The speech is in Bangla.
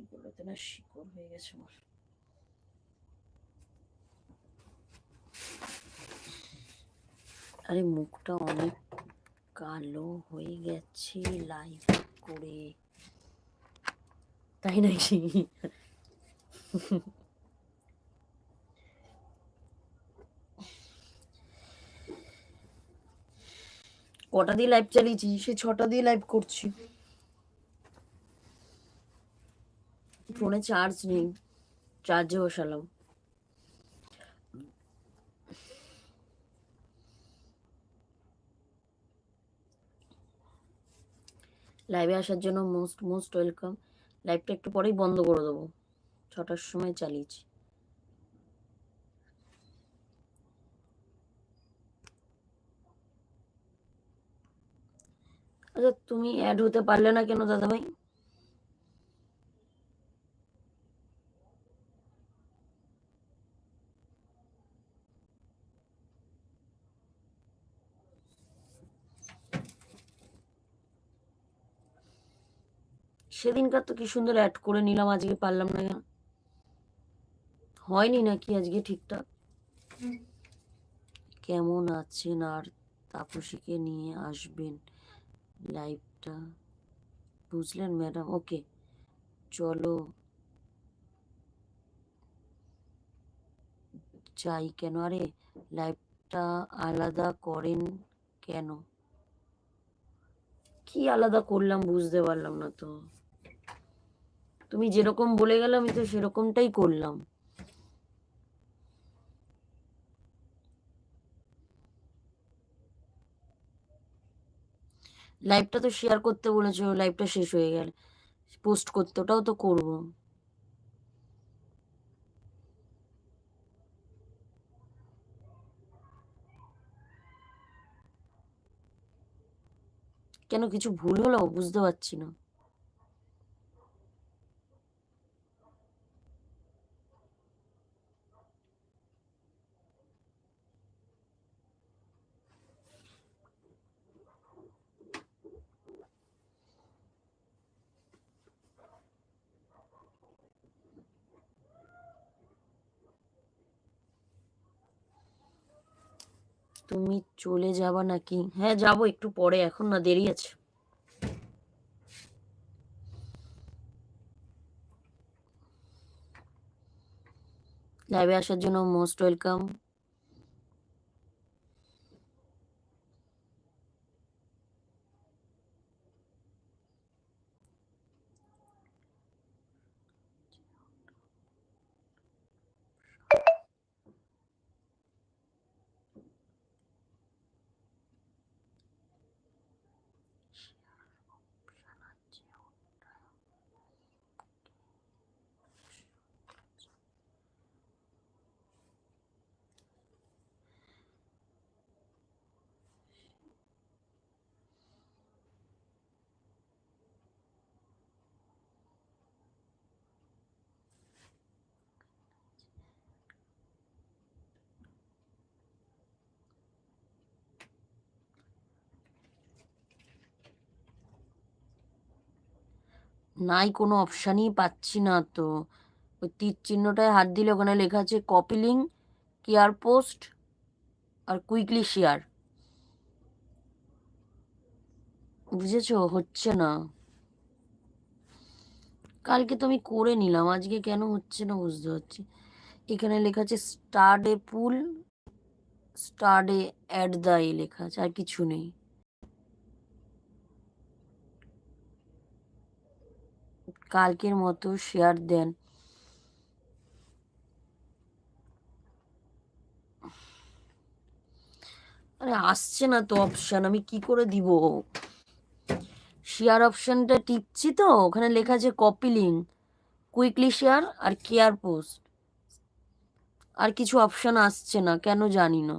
এইগুলোতে না শিকড় হয়ে গেছে আমার। আরে মুখটা অনেক কালো হয়ে গেছে লাইভ করে। তাই নাকি? কটা দিয়ে লাইভ চালিয়েছি সে ছটা দিয়ে লাইভ করছি। ফোনে চার্জ নেই, চার্জে বসালাম। লাইভে আসার জন্য মোস্ট মোস্ট ওয়েলকাম লাইভটা একটু পরেই বন্ধ করে দেবো। ছটার সময় চালিয়েছি। আচ্ছা তুমি অ্যাড হতে পারলে না কেন দাদাভাই? সেদিনকার তো কি সুন্দর অ্যাড করে নিলাম আজকে পারলাম না হয়নি নাকি আজকে ঠিকঠাক? কেমন আছেন আর তাপসীকে নিয়ে আসবেন লাইভটা বুঝলেন ম্যাডাম ওকে চলো। চাই কেন? আরে লাইভটা আলাদা করেন কেন? কি আলাদা করলাম বুঝতে পারলাম না তো। তুমি যেরকম বলে গেলে আমি তো সেরকমটাই করলাম। লাইভটা তো শেয়ার করতে বলেছ লাইভটা শেষ হয়ে গেল। পোস্ট করতে ওটাও তো করব। কেন কিছু ভুল হলো? বুঝতে পারছি না। তুমি চলে যাবা নাকি? হ্যাঁ যাব একটু পরে, এখন না দেরি আছে। লাইভে আসার জন্য মোস্ট ওয়েলকাম নাই কোনো অপশানই পাচ্ছি না তো। ওই তীর চিহ্নটায় হাত দিলে ওখানে লেখা আছে কপি কেয়ার পোস্ট আর কুইকলি শেয়ার বুঝেছ? হচ্ছে না। কালকে তো আমি করে নিলাম, আজকে কেন হচ্ছে না বুঝতে পারছি। এখানে লেখা আছে start a poll start a add the a লেখা আছে, আর কিছু নেই। কালকের মতো শেয়ার দেন। আরে, আসছে না তো অপশান আমি কি করে দিব? শেয়ার অপশানটা টিপছি তো, ওখানে লেখা আছে কপি লিঙ্ক কুইকলি শেয়ার আর কেয়ার পোস্ট আর কিছু অপশান আসছে না, কেন জানি না।